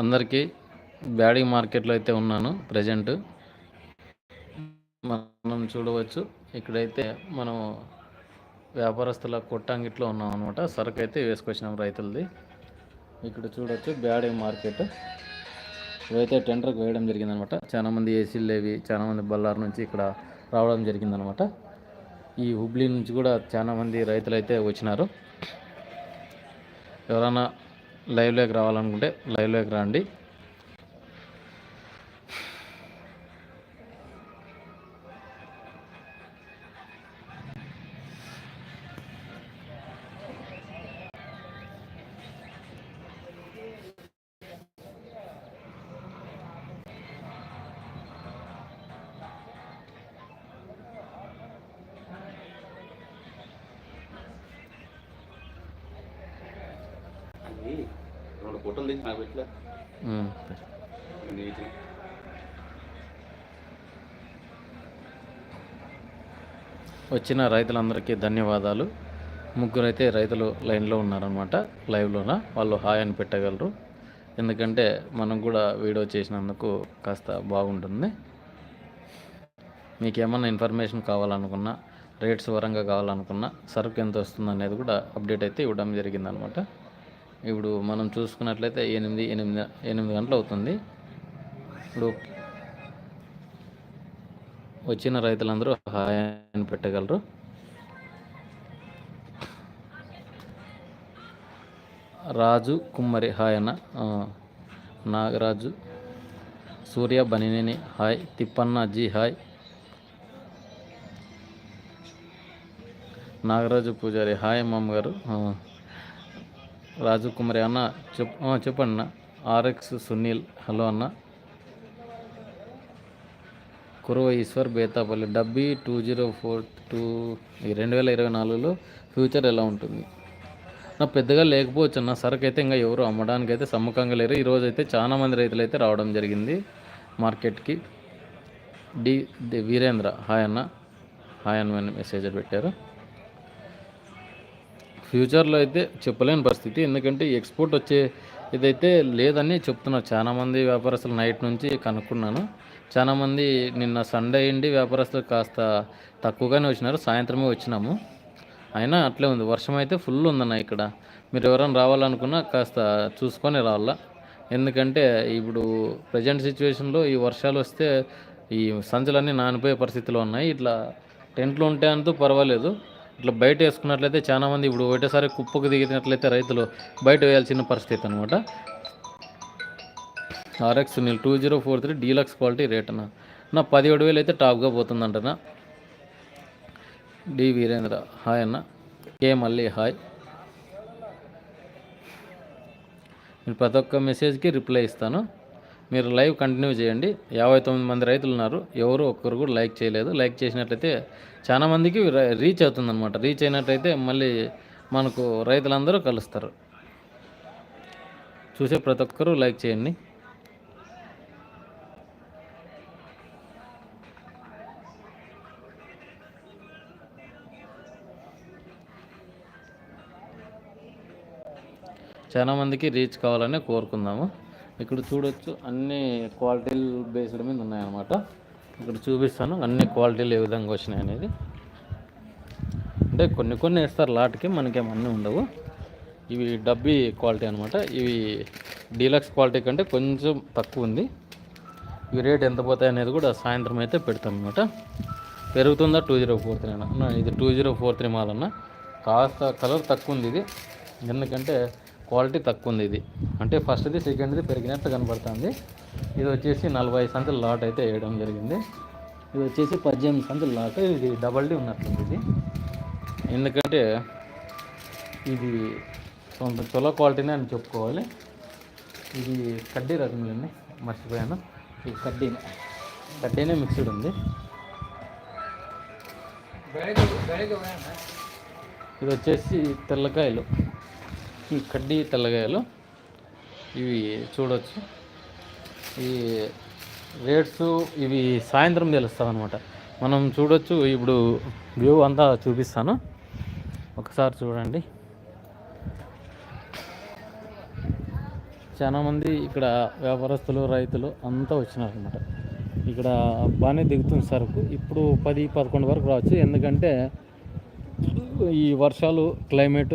అందరికీ బ్యాడింగ్ మార్కెట్లో అయితే ఉన్నాను ప్రజెంట్ మనం చూడవచ్చు. ఇక్కడైతే మనం వ్యాపారస్తుల కొట్టంగిట్లో ఉన్నాం అనమాట సరుకు అయితే వేసుకొచ్చినాం రైతులది. ఇక్కడ చూడవచ్చు బ్యాడింగ్ మార్కెట్. ఇవైతే టెండర్కి వేయడం జరిగిందనమాట చాలామంది ఏసీలు లేవి చాలామంది బళ్ళారు నుంచి ఇక్కడ రావడం జరిగిందనమాట ఈ హుబ్లీ నుంచి కూడా చాలామంది రైతులు అయితే వచ్చినారు. ఎవరైనా లైవ్లోకి రావాలనుకుంటే లైవ్లోకి రండి. అది ఫోటోలు తీసి నాకు పెట్టలే. ఉమ్. నీటి. వచ్చిన రైతులందరికీ ధన్యవాదాలు. ముగ్గురు అయితే రైతులు లైన్లో ఉన్నారనమాట లైవ్లోన. వాళ్ళు హాయ్ అని పెట్టగలరు. ఎందుకంటే మనం కూడా వీడియో చేసినందుకు కాస్త బాగుంటుంది. మీకు ఏమన్నా ఇన్ఫర్మేషన్ కావాలనుకున్నా రేట్స్ వరంగా కావాలనుకున్నా సరుకు ఎంత వస్తుంది అనేది కూడా అప్డేట్ అయితే ఇవ్వడం జరిగిందనమాట ఇప్పుడు మనం చూసుకున్నట్లయితే ఎనిమిది ఎనిమిది ఎనిమిది గంటలు అవుతుంది. ఇప్పుడు వచ్చిన రైతులందరూ హాయాన్ని పెట్టగలరు. రాజు కుమ్మరి హాయ్ అన్న Nagaraju Surya Banineni hi Tippanna ji hi Nagaraju Pujari hi అమ్మమ్మ గారు రాజు కుమారి అన్న చెప్ చెప్పండి అన్న. ఆర్ఎక్స్ సునీల్ హలో అన్న. కురువ ఈశ్వర్ బేతాపల్లి డబ్బీ టూ జీరో ఫోర్ టూ ఈ రెండు వేల ఇరవై నాలుగులో ఫ్యూచర్ ఎలా ఉంటుంది? నా పెద్దగా లేకపోవచ్చు అన్న సరుకు అయితే ఇంకా ఎవరు అమ్మడానికి అయితే సమ్ముఖంగా లేరు ఈరోజు అయితే చాలా మంది రైతులు అయితే రావడం జరిగింది మార్కెట్కి. డి డి వీరేంద్ర హాయ్ అన్న. హాయ్ అని మెసేజ్ పెట్టారు. ఫ్యూచర్లో అయితే చెప్పలేని పరిస్థితి. ఎందుకంటే ఎక్స్పోర్ట్ వచ్చే ఇదైతే లేదని చెప్తున్నారు చాలామంది వ్యాపారస్తులు నైట్ నుంచి కనుక్కున్నాను. చాలామంది నిన్న సండే అయింది వ్యాపారస్తులు కాస్త తక్కువగానే వచ్చినారు. సాయంత్రమే వచ్చినాము. అయినా అట్లే ఉంది. వర్షం అయితే ఫుల్ ఉందన్న ఇక్కడ. మీరు ఎవరైనా రావాలనుకున్నా కాస్త చూసుకొని రావాలా. ఎందుకంటే ఇప్పుడు ప్రజెంట్ సిచ్యువేషన్లో ఈ వర్షాలు వస్తే ఈ సంచులన్నీ నానిపోయే పరిస్థితిలో ఉన్నాయి. ఇట్లా టెంట్లు ఉంటే అంటూ పర్వాలేదు. ఇట్లా బయట వేసుకున్నట్లయితే చాలా మంది ఇప్పుడు ఒకటేసారి కుప్పకు దిగినట్లయితే రైతులు బయట వేయాల్సిన పరిస్థితి అనమాట ఆర్ఎక్స్ నేను two zero four three deluxe quality rate అన్న. నా పదిహేడు వేలు అయితే టాప్గా పోతుందంటనా? డి వీరేంద్ర హాయ్ అన్న. కే మళ్ళీ హాయ్. నేను ప్రతి ఒక్క మెసేజ్కి రిప్లై ఇస్తాను. మీరు లైవ్ కంటిన్యూ చేయండి. యాభై తొమ్మిది మంది రైతులు ఉన్నారు. ఎవరు ఒక్కరు కూడా లైక్ చేయలేదు. లైక్ చేసినట్లయితే చాలా మందికి ర- రీచ్ అవుతుందన్నమాట. రీచ్ అయినట్లయితే మళ్ళీ మనకు రైతులందరూ కలుస్తారు. చూసే ప్రతి ఒక్కరూ లైక్ చేయండి. చాలా మందికి రీచ్ కావాలని కోరుకుందాము. ఇక్కడ చూడొచ్చు అన్ని క్వాలిటీలు బేస్డ్ మీద ఉన్నాయన్నమాట. ఇక్కడ చూపిస్తాను అన్ని క్వాలిటీలు ఏ విధంగా వచ్చినాయి అనేది. అంటే కొన్ని కొన్ని వేస్తారు లాట్కి మనకేం అన్నీ ఉండవు. ఇవి డబ్బీ క్వాలిటీ అనమాట ఇవి డీలక్స్ క్వాలిటీ కంటే కొంచెం తక్కువ ఉంది. ఇవి రేట్ ఎంత పోతాయి అనేది కూడా సాయంత్రం అయితే పెడతాం అనమాట పెరుగుతుందా టూ జీరో ఫోర్ త్రీ అన్న? ఇది టూ జీరో ఫోర్ త్రీ మాల్ అన్న కాస్త కలర్ తక్కువ ఉంది ఇది. ఎందుకంటే క్వాలిటీ తక్కువ ఉంది ఇది. అంటే ఫస్ట్ది సెకండ్ది పెరిగినట్టు కనబడుతుంది. ఇది వచ్చేసి నలభై సంచుల లాట్ అయితే వేయడం జరిగింది. ఇది వచ్చేసి పద్దెనిమిది సంచుల లాట్. ఇది డబల్ డీ ఉన్నట్టుంది ఇది. ఎందుకంటే ఇది కొంత చొల క్వాలిటీనే అని చెప్పుకోవాలి. ఇది కడ్డీ రకములండి. మర్చిపోయాను. ఇది కడ్డీనే. కడ్డీనే మిక్స్డ్ ఉంది. ఇది వచ్చేసి తెల్లకాయలు. ఈ కడ్డీ తెల్లగాయలు ఇవి చూడవచ్చు ఈ రేట్స్ ఇవి సాయంత్రం తెలుస్తాం అనమాట మనం చూడొచ్చు ఇప్పుడు వ్యూ అంతా చూపిస్తాను. ఒకసారి చూడండి. చాలామంది ఇక్కడ వ్యాపారస్తులు రైతులు అంతా వచ్చినారనమాట ఇక్కడ బాగానే దిగుతుంది సరుకు. ఇప్పుడు పది పదకొండు వరకు రావచ్చు. ఎందుకంటే ఈ వర్షాలు క్లైమేట్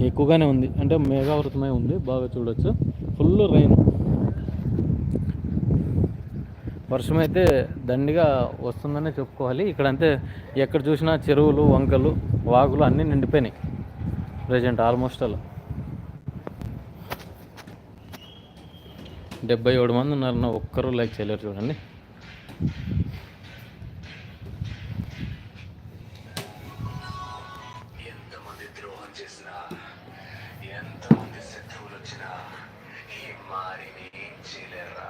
ఎక్కువగానే ఉంది. అంటే మేఘావృతమై ఉంది. బాగా చూడొచ్చు. ఫుల్ రైన్ వర్షం అయితే దండిగా వస్తుందనే చెప్పుకోవాలి. ఇక్కడ అంతే ఎక్కడ చూసినా చెరువులు వంకలు వాగులు అన్నీ నిండిపోయినాయి. ప్రజెంట్ ఆల్మోస్ట్ అలా. డెబ్బై ఏడు మంది ఉన్నారన్న ఒక్కరు లైక్ చేయలేరు చూడండి. ఎంతమంది ద్రోహం చేసినా ఎంతమంది శత్రువులు వచ్చినా ఈ మారిని ఏం చేయలేరా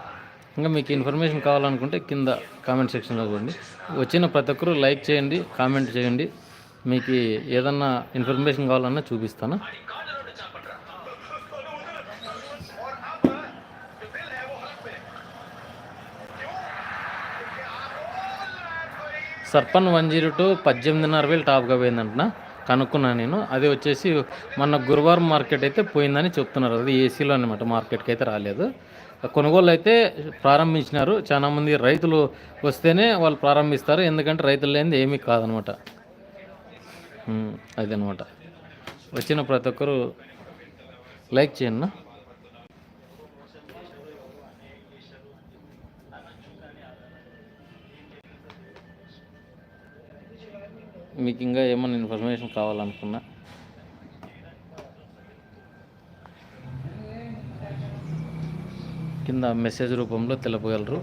ఇంకా మీకు ఇన్ఫర్మేషన్ కావాలనుకుంటే కింద కామెంట్ సెక్షన్లో చూడండి. వచ్చిన ప్రతి ఒక్కరు లైక్ చేయండి కామెంట్ చేయండి. మీకు ఏదన్నా ఇన్ఫర్మేషన్ కావాలన్నా చూపిస్తాను. సర్పన్ వన్ జీరో టూ పద్దెనిమిదిన్నర వేలు టాప్గా పోయిందంటున్నా కనుక్కున్నాను నేను. అది వచ్చేసి మొన్న గురువారం మార్కెట్ అయితే పోయిందని చెప్తున్నారు. అది ఏసీలో అనమాట మార్కెట్కి అయితే రాలేదు. కొనుగోలు అయితే ప్రారంభించినారు చాలామంది రైతులు వస్తేనే వాళ్ళు ప్రారంభిస్తారు. ఎందుకంటే రైతులు లేనిది ఏమీ కాదనమాట అదనమాట వచ్చిన ప్రతి ఒక్కరు లైక్ చేయండి మీకు ఇంకా ఏమైనా ఇన్ఫర్మేషన్ కావాలనుకున్నా. కింద మెసేజ్ రూపంలో తెలపగలరు.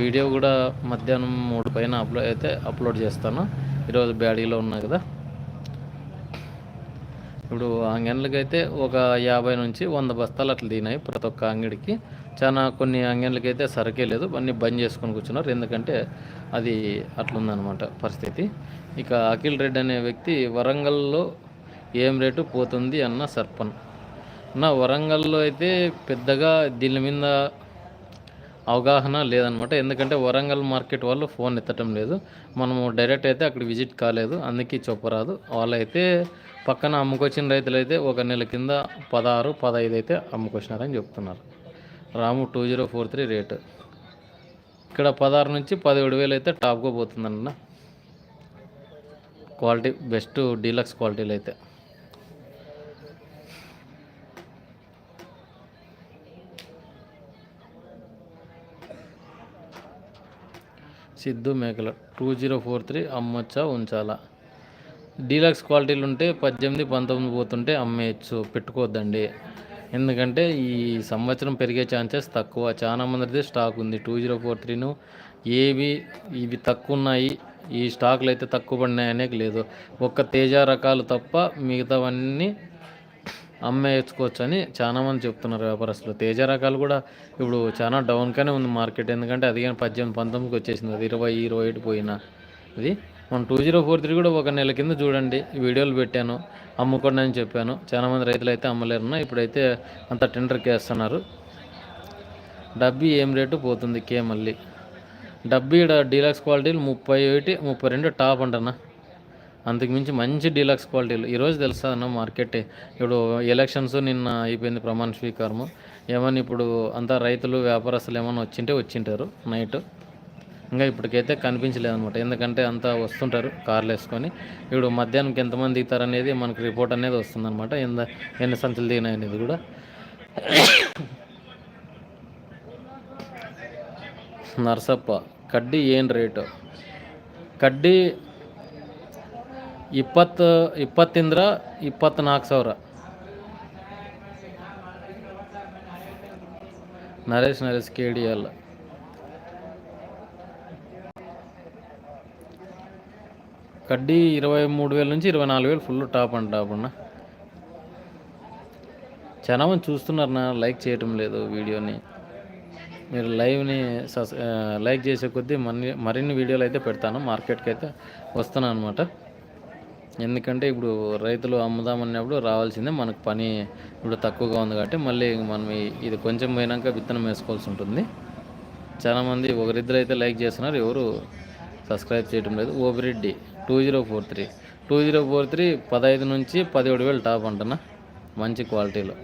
వీడియో కూడా మధ్యాహ్నం మూడు పైన అప్లోడ్ అయితే అప్లోడ్ చేస్తాను. ఈరోజు బ్యాడీలో ఉన్నా కదా. ఇప్పుడు అంగన్లకి అయితే ఒక యాభై నుంచి వంద బస్తాలు అట్లా దిగినాయి ప్రతి ఒక్క అంగడికి. చాలా కొన్ని అంగన్లకి అయితే సరికే లేదు. అన్నీ బంద్ చేసుకొని కూర్చున్నారు. ఎందుకంటే అది అట్లుందనమాట పరిస్థితి. ఇక అఖిల్ రెడ్డి అనే వ్యక్తి వరంగల్లో ఏం రేటు పోతుంది అన్న సర్పన్ నా వరంగల్లో అయితే పెద్దగా దీని మీద అవగాహన లేదనమాట ఎందుకంటే వరంగల్ మార్కెట్ వాళ్ళు ఫోన్ ఎత్తటం లేదు. మనము డైరెక్ట్ అయితే అక్కడ విజిట్ కాలేదు. అందుకే చెప్పరాదు. వాళ్ళైతే పక్కన అమ్ముకొచ్చిన రైతులు అయితే ఒక నెల కింద పదహారు పదహైదు అయితే అమ్ముకొచ్చినారని చెప్తున్నారు. Ramu two zero four three rate ఇక్కడ పదహారు నుంచి పదిహేడు వేలు అయితే టాప్గా పోతుందన్న. క్వాలిటీ బెస్ట్ డీలక్స్ క్వాలిటీలు అయితే. Siddhu Mekala two zero four three అమ్మొచ్చా ఉంచాలా? డీలక్స్ క్వాలిటీలు ఉంటే పద్దెనిమిది పంతొమ్మిది పోతుంటే అమ్మేయచ్చు పెట్టుకోవద్దండి. ఎందుకంటే ఈ సంవత్సరం పెరిగే ఛాన్సెస్ తక్కువ. చాలా మందిది స్టాక్ ఉంది. టూ జీరో ఫోర్ త్రీను ఏవి ఇవి తక్కువ ఉన్నాయి ఈ స్టాకులు అయితే తక్కువ పడినాయనే లేదు. ఒక్క తేజ రకాలు తప్ప మిగతావన్నీ అమ్మేసుకోవచ్చు అని చాలా మంది చెప్తున్నారు వ్యాపారస్తులు. తేజ రకాలు కూడా ఇప్పుడు చాలా డౌన్గానే ఉంది మార్కెట్. ఎందుకంటే అది కానీ పద్దెనిమిది పంతొమ్మిదికి వచ్చేసింది. అది ఇరవై ఇరవై ఒకటి పోయినా ఇది మన టూ జీరో ఫోర్ త్రీ కూడా ఒక నెల కింద చూడండి. వీడియోలు పెట్టాను. అమ్ముకోండి అని చెప్పాను. చాలామంది రైతులు అయితే అమ్మలేరున్నా ఇప్పుడైతే అంత టెండర్కి వేస్తున్నారు డబ్బీ ఏం రేటు పోతుంది కే మళ్ళీ? డబ్బీ ఈడ డీలక్స్ క్వాలిటీలు ముప్పై ఒకటి ముప్పై రెండు టాప్ అంటనా అంతకుమించి మంచి డీలక్స్ క్వాలిటీలు. ఈరోజు తెలుసా అన్న మార్కెట్? ఇప్పుడు ఎలక్షన్స్ నిన్న అయిపోయింది ప్రమాణ స్వీకారము. ఏమని ఇప్పుడు అంతా రైతులు వ్యాపారస్తులు ఏమైనా వచ్చింటే వచ్చింటారు నైట్. ఇంకా ఇప్పటికైతే కనిపించలేదు అనమాట ఎందుకంటే అంతా వస్తుంటారు కార్లు వేసుకొని ఇప్పుడు మధ్యాహ్నంకి ఎంతమంది దిగుతారు అనేది మనకు రిపోర్ట్ అనేది వస్తుందన్నమాట ఎంత ఎన్ని సంచులు దిగినాయి అనేది కూడా నర్సప్ప కడ్డీ ఏం ರೇಟು ಕಡ್ಡಿ ಇಪ್ಪತ್ತು ಇಪ್ಪತ್ತಿಂದ್ರ ಇಪ್ಪತ್ತ್ನಾಲ್ಕು ಸಾವಿರ Naresh Naresh K D L కడ్డీ ఇరవై మూడు వేల నుంచి ఇరవై నాలుగు వేలు ఫుల్ టాప్ అండ్ టాప్ అన్న చాలా మంది చూస్తున్నారన్నా లైక్ చేయటం లేదు వీడియోని. మీరు లైవ్ని సస్ లైక్ చేసే కొద్దీ మన్ని మరిన్ని వీడియోలు అయితే పెడతాను మార్కెట్కి అయితే వస్తున్నాను అనమాట ఎందుకంటే ఇప్పుడు రైతులు అమ్ముదామన్నప్పుడు రావాల్సిందే మనకు పని ఇప్పుడు తక్కువగా ఉంది కాబట్టి మళ్ళీ మనం ఇది కొంచెం పోయినాక విత్తనం వేసుకోవాల్సి ఉంటుంది. చాలామంది ఒకరిద్దరు అయితే లైక్ చేస్తున్నారు ఎవరు సబ్స్క్రైబ్ చేయడం లేదు. Obireddy two zero four three. Two zero four three పదహైదు నుంచి పదిహేడు వేలు టాప్ అంటనా మంచి క్వాలిటీలో.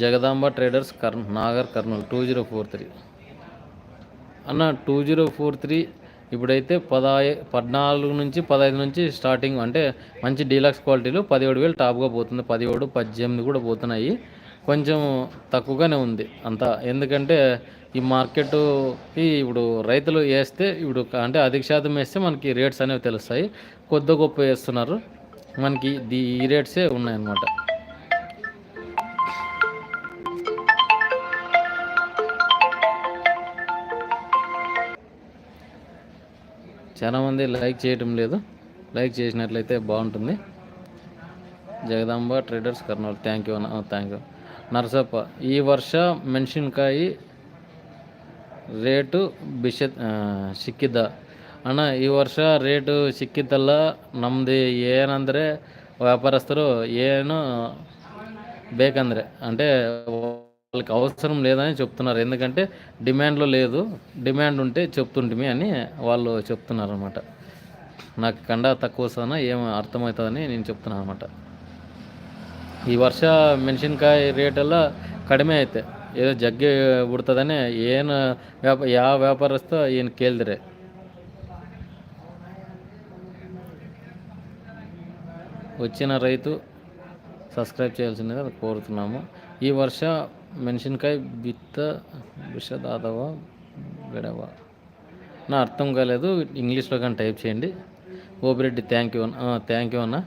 జగదాంబ ట్రేడర్స్ కర్ Nagar Kurnool two zero four three. అన్న టూ జీరో ఫోర్ త్రీ ఇప్పుడైతే పదహై పద్నాలుగు నుంచి పదహైదు నుంచి స్టార్టింగ్ అంటే మంచి డీలక్స్ క్వాలిటీలు పదిహేడు వేలు టాప్గా పోతుంది. పదిహేడు పద్దెనిమిది కూడా పోతున్నాయి. కొంచెం తక్కువగానే ఉంది అంతా. ఎందుకంటే ఈ మార్కెట్ ఇప్పుడు రైతులు వేస్తే ఇప్పుడు అంటే అధిక శాతం వేస్తే మనకి రేట్స్ అనేవి తెలుస్తాయి. కొద్ది గొప్ప వేస్తున్నారు. మనకి ఈ రేట్సే ఉన్నాయన్నమాట. చాలామంది లైక్ చేయటం లేదు. లైక్ చేసినట్లయితే బాగుంటుంది. Jagadamba traders Kurnool. Thank you thank you. Narasappa ఈ వర్ష మెన్షన్కాయ ರೇಟು ಬಿಷ ಸಿಕ್ಕಿದ್ದ ಅಣ್ಣ ಈ ವರ್ಷ ರೇಟು ಸಿಕ್ಕಿದ್ದಲ್ಲ ನಮ್ಮದು ಏನಂದರೆ ವ್ಯಾಪಾರಸ್ಥರು ಏನು ಬೇಕಂದ್ರೆ అంటే వాళ్ళకి అవసరం లేదని చెప్తున్నారు ఎందుకంటే డిమాండ్లో లేదు డిమాండ్ ఉంటే చెప్తుంటిమి అని వాళ్ళు చెప్తున్నారు అనమాట నాకు కండ తక్కువ వస్తుందన్న ఏం అర్థమవుతుందని నేను చెప్తున్నాను అనమాట ಈ ವರ್ಷ ಮೆಣಸಿನ್ಕಾಯಿ ರೇಟೆಲ್ಲ ಕಡಿಮೆ ಐತೆ ಏನೋ ಜಗ್ಗಿ ಬಿಡ್ತದಾನೆ ಏನು ವ್ಯಾಪ ಯಾವ ವ್ಯಾಪಾರಸ್ಥ ಏನು ಕೇಳಿದ್ರೆ వచ్చిన రైతు సబ్స్క్రైబ్ చేయాల్సిందిగా కోరుతున్నాము ఈ వర్ష ಮೆಣಸಿನ್ಕಾಯಿ బిత్త విషదాదవా గడవా నా అర్థం కాలేదు ఇంగ్లీష్లో కానీ టైప్ చేయండి ఓపిరెడ్డి థ్యాంక్ యూ అన్న థ్యాంక్ యూ అన్న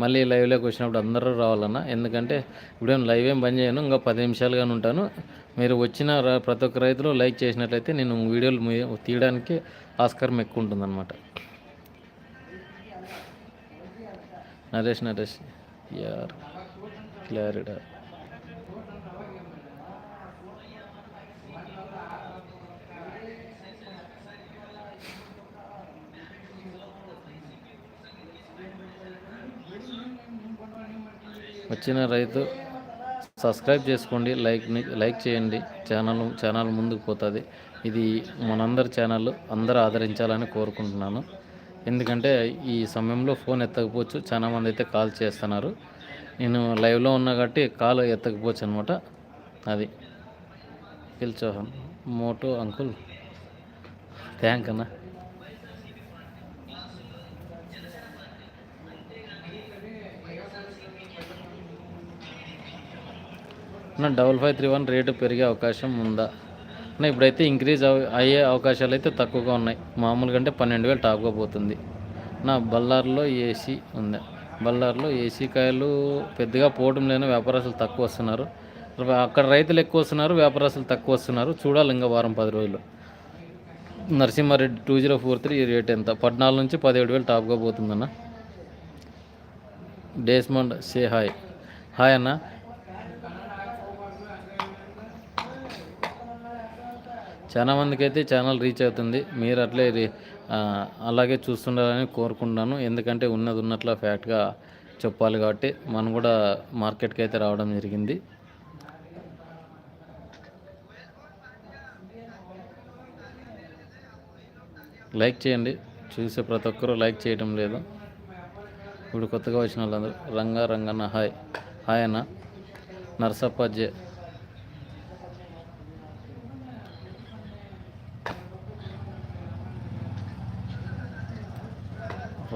మళ్ళీ లైవ్లోకి వచ్చినప్పుడు అందరూ రావాలన్నా. ఎందుకంటే ఇప్పుడేం లైవ్ ఏం బంద్ చేయను ఇంకా పది నిమిషాలుగానే ఉంటాను. మీరు వచ్చిన ప్రతి ఒక్క రైతులు లైక్ చేసినట్లయితే నేను వీడియోలు మీ- తీయడానికి ఆస్కారం ఎక్కువ ఉంటుందన్నమాట. నరేష్ నరేష్ యార్ క్లారిడా. వచ్చిన రైతు సబ్స్క్రైబ్ చేసుకోండి లైక్ లైక్ చేయండి. ఛానల్ ఛానల్ ముందుకు పోతుంది. ఇది మనందరి ఛానల్ అందరూ ఆదరించాలని కోరుకుంటున్నాను. ఎందుకంటే ఈ సమయంలో ఫోన్ ఎత్తకపోవచ్చు చాలామంది అయితే కాల్ చేస్తున్నారు. నేను లైవ్లో ఉన్నా కాబట్టి కాల్ ఎత్తకపోవచ్చు అనమాట అది. పిలిచోహన్ మోటో అంకుల్. థ్యాంక్ అన్నా. నా double five three one rate పెరిగే అవకాశం ఉందా? నా ఇప్పుడైతే ఇంక్రీజ్ అయ్యే అవకాశాలు అయితే తక్కువగా ఉన్నాయి. మామూలుగా అంటే పన్నెండు వేలు టాప్గా పోతుంది. నా బల్లార్లో ఏసీ ఉంది. బల్లార్లో ఏసీ కాయలు పెద్దగా పోవడం లేని వ్యాపారస్తులు తక్కువ వస్తున్నారు. అక్కడ రైతులు ఎక్కువ వస్తున్నారు వ్యాపారస్తులు తక్కువ వస్తున్నారు. చూడాలి ఇంకా వారం పది రోజులు. Narasimhareddy two zero four three rate ఎంత? పద్నాలుగు నుంచి పదిహేడు వేలు టాప్గా పోతుందన్న. డేస్మండ్ సే హాయ్. హాయ్ అన్న. చాలా మందికి అయితే ఛానల్ రీచ్ అవుతుంది. మీరు అట్లే అలాగే చూస్తుండాలని కోరుకుంటున్నాను. ఎందుకంటే ఉన్నది ఉన్నట్ల ఫ్యాక్ట్గా చెప్పాలి కాబట్టి మనం కూడా మార్కెట్కి అయితే రావడం జరిగింది. లైక్ చేయండి. చూసే ప్రతి ఒక్కరూ లైక్ చేయడం లేదు. ఇప్పుడు కొత్తగా వచ్చిన వాళ్ళందరూ రంగా రంగన్న హాయ్. హాయ్ అన్న. నర్సప్ప జే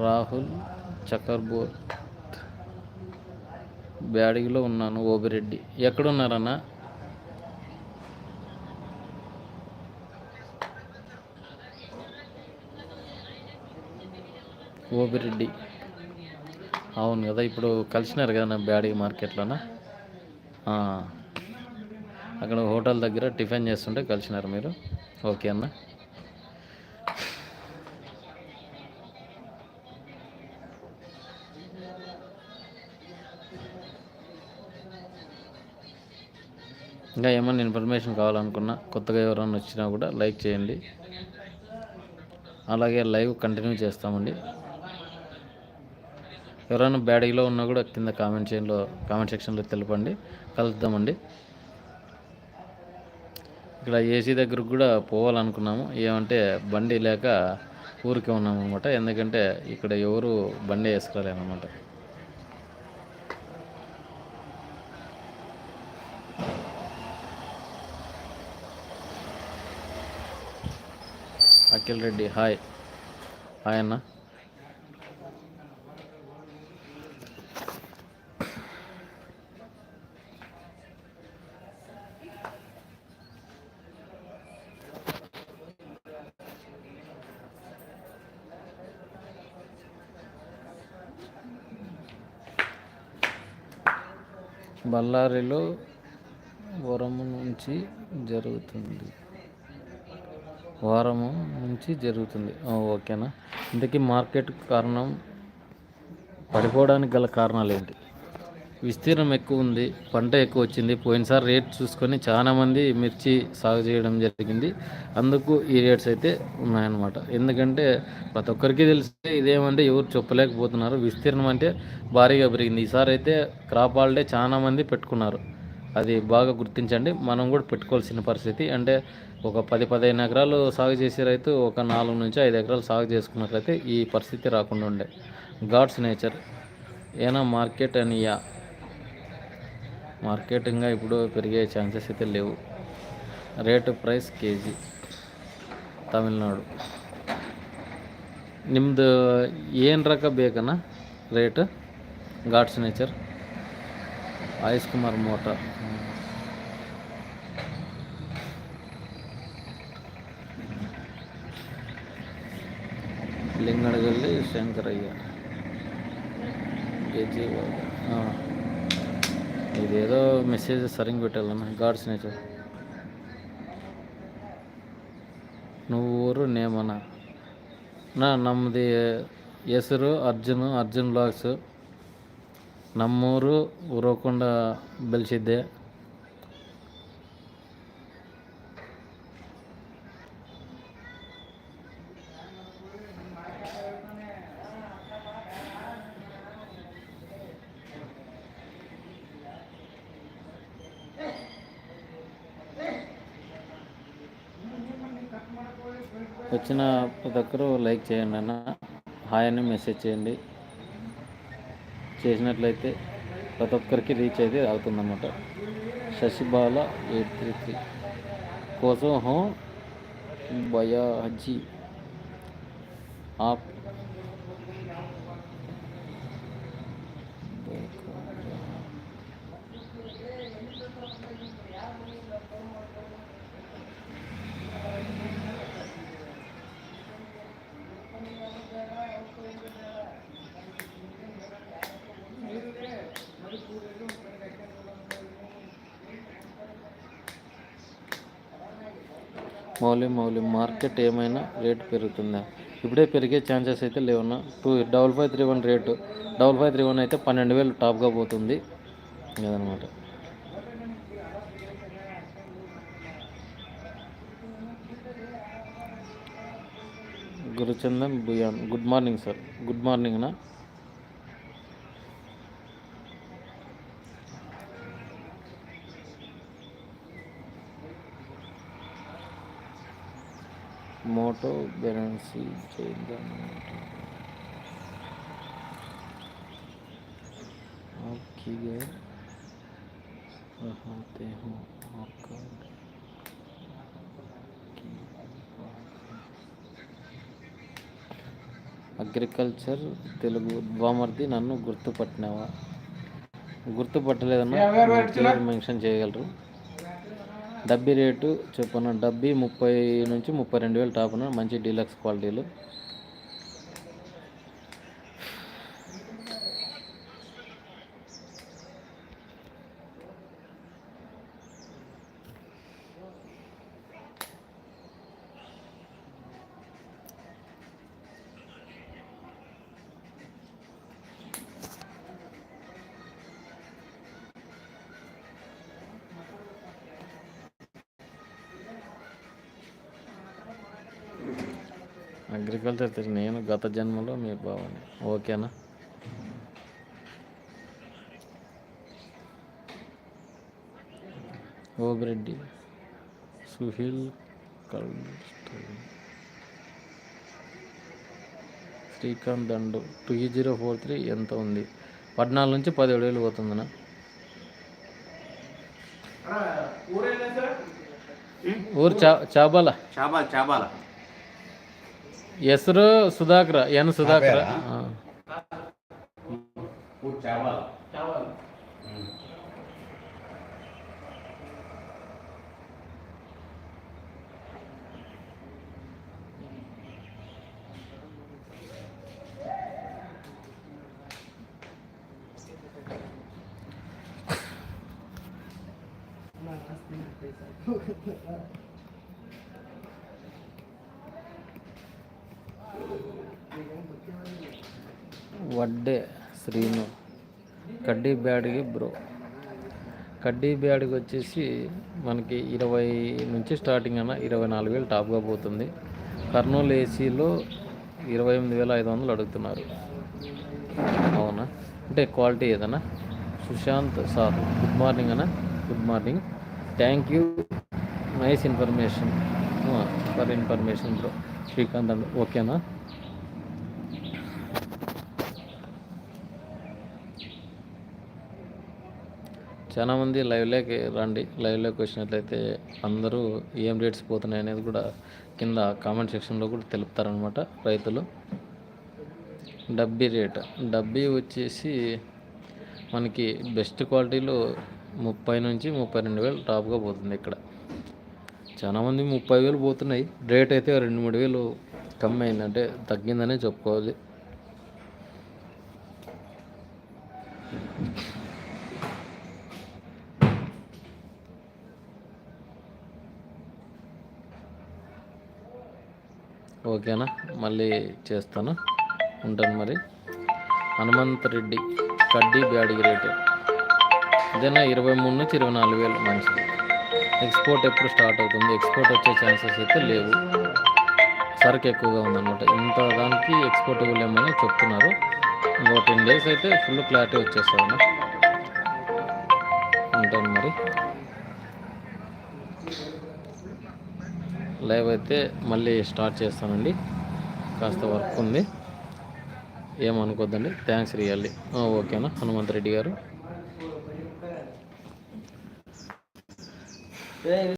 రాహుల్ చక్కర్బోర్ బ్యాడిగిలో ఉన్నాను ఓబిరెడ్డి. ఎక్కడున్నారన్నా? ఓబిరెడ్డి. అవును కదా ఇప్పుడు కలిసినారు కదా నా బ్యాడిగి మార్కెట్లోనా? అక్కడ హోటల్ దగ్గర టిఫిన్ చేస్తుంటే కలిసినారు మీరు. ఓకే అన్న. ఇంకా ఏమైనా ఇన్ఫర్మేషన్ కావాలనుకున్నా కొత్తగా ఎవరైనా వచ్చినా కూడా లైక్ చేయండి. అలాగే లైవ్ కంటిన్యూ చేస్తామండి. ఎవరైనా బ్యాడీలో ఉన్నా కూడా కింద కామెంట్ చేయలో కామెంట్ సెక్షన్లో తెలపండి. కలుద్దామండి. ఇక్కడ ఏసీ దగ్గరకు కూడా పోవాలనుకున్నాము. ఏమంటే బండి లేక ఊరికే ఉన్నామన్నమాట. ఎందుకంటే ఇక్కడ ఎవరు బండి వేసుకురాలేమన్నమాట అఖిల్ రెడ్డి. హాయ్. హాయ్ అన్న. బళ్ళారిలో వరము నుంచి జరుగుతుంది. వారము నుంచి జరుగుతుంది. ఓకేనా? ఇంతకీ మార్కెట్ కారణం పడిపోవడానికి గల కారణాలు ఏంటి విస్తీర్ణం ఎక్కువ ఉంది పంట ఎక్కువ వచ్చింది. పోయినసారి రేట్ చూసుకొని చాలామంది మిర్చి సాగు చేయడం జరిగింది. అందుకు ఈ రేట్స్ అయితే ఉన్నాయన్నమాట. ఎందుకంటే ప్రతి ఒక్కరికి తెలిస్తే ఇదేమంటే ఎవరు చెప్పలేకపోతున్నారు. విస్తీర్ణం అంటే భారీగా పెరిగింది. ఈసారి అయితే క్రాప్ హాలిడే చాలామంది పెట్టుకున్నారు. అది బాగా గుర్తించండి మనం కూడా పెట్టుకోవాల్సిన పరిస్థితి అంటే ఒక పది పదిహేను ఎకరాలు సాగు చేసే రైతు ఒక నాలుగు నుంచి ఐదు ఎకరాలు సాగు చేసుకున్నట్లయితే ఈ పరిస్థితి రాకుండా ఉండే గాడ్స్ నేచర్ ఏనా మార్కెట్ అనియా మార్కెట్ ఇంకా ఇప్పుడు పెరిగే ఛాన్సెస్ అయితే లేవు rate price K G Tamil Nadu ನಿಮ್ಮದು ಏನು ರಕ ಬೇಕಣ್ಣ rate God's nature AYUSH Kumar motor లింగడగల్లి Shankaraiah KG ఇదేదో మెసేజ్ సరిగ్గా పెట్టాలన్న గాడ్స్ నేచర్ నువ్వు ఊరు ನೇಮನ ನಾ ನಮ್ಮದು ಹೆಸರು ಅರ್ಜುನ್ ಅರ್ಜುನ್ ಬ್ಲಾಗ್ಸ್ ನಮ್ಮೂರು ಉರಕೊಂಡ ಬೆಳೆಸಿದ್ದೆ వచ్చిన ప్రతి ఒక్కరూ లైక్ చేయండి అన్న హాయ్ అని మెసేజ్ చేయండి చేసినట్లయితే ప్రతి ఒక్కరికి రీచ్ అయితే అవుతుందన్నమాట. Shashibala eight three three. కోసం హో బయా హజ్జీ మౌలి మౌలి మార్కెట్ ఏమైనా రేటు పెరుగుతుందా? ఇప్పుడే పెరిగే ఛాన్సెస్ అయితే లేవన్నా. Two double five three one rate. Double five three one అయితే పన్నెండు వేలు టాప్గా పోతుంది. అదనమాట Guruchandan Bhuyan good morning sir. Good మార్నింగ్నా Moto బెనెన్సీ చేద్దాం आपकी गैर रहते हो आपका అగ్రికల్చర్ తెలుగు బామర్ది నన్ను గుర్తుపట్టినావా గుర్తుపట్టలేదన్నా మీ పేరు మెన్షన్ చేయగలరు డబ్బీ రేటు చెప్పన్న డబ్బీ ముప్పై నుంచి ముప్పై రెండు వేలు టాప్న మంచి డీలక్స్ క్వాలిటీలు. అగ్రికల్చర్ తె- నేను గత జన్మలో మీ బావని. ఓకేనా? Obireddy Suhil కల్స్టోన్ Srikanth Dandu two zero four three ఎంత ఉంది? పద్నాలుగు నుంచి పదిహేడు వేలు పోతుందనా ఊరు చా చాబాలా. చాబాల చాబాల. ಹೆಸರು ಸುಧಾಕರ ಎನ್ ಸುಧಾಕರ. Thank ಹಾಂ. పూట వడ్డే శ్రీను. కడ్డీ బ్యాడ్కి బ్రో. కడ్డీ బ్యాడ్కి వచ్చేసి మనకి ఇరవై నుంచి స్టార్టింగ్ అన్న ఇరవై నాలుగు వేలు టాప్గా పోతుంది. కర్నూలు ఏసీలో ఇరవై ఎనిమిది వేల ఐదు వందలు అడుగుతున్నారు. అవునా? అంటే క్వాలిటీ ఏదన్నా? సుశాంత్ సార్ గుడ్ మార్నింగ్ అన్న. Good morning. Thank you. Nice information. For information bro. Srikanth and ఓకేనా? చాలా మంది లైవ్లోకి రండి. లైవ్లోకి వచ్చినట్లయితే అందరూ ఏం రేట్స్ పోతున్నాయి అనేది కూడా కింద కామెంట్ సెక్షన్లో కూడా తెలుపుతారనమాట రైతులు. డబ్బీ రేట్ డబ్బీ వచ్చేసి మనకి బెస్ట్ క్వాలిటీలో ముప్పై నుంచి ముప్పై రెండు వేలు టాప్గా పోతుంది ఇక్కడ. చాలామంది ముప్పై వేలు పోతున్నాయి. రేట్ అయితే రెండు మూడు వేలు కమ్మి అయిందంటే తగ్గిందనే చెప్పుకోవాలి. ఓకేనా? మళ్ళీ చేస్తాను. ఉంటాను మరి. హనుమంత్ రెడ్డి కడ్డీ బ్యాడిగి రేటు. ఇదేనా? ఇరవై మూడు నుంచి ఇరవై నాలుగు వేలు మంచిది. ఎక్స్పోర్ట్ ఎప్పుడు స్టార్ట్ అవుతుంది? ఎక్స్పోర్ట్ వచ్చే ఛాన్సెస్ అయితే లేవు. సరుకు ఎక్కువగా ఉందన్నమాట. ఇంత దానికి ఎక్స్పోర్ట్ ఇవ్వలేమని చెప్తున్నారు. ఇంకో టెన్ డేస్ అయితే ఫుల్ క్లారిటీ వచ్చేస్తుంది ఉంటాను మరి. లైవ్ అయితే మళ్ళీ స్టార్ట్ చేస్తానండి. కాస్త వర్క్ ఉంది. ఏమనుకోద్దండి? థ్యాంక్స్ రియల్లీ ఓకేనా? హనుమంత్ రెడ్డి గారు.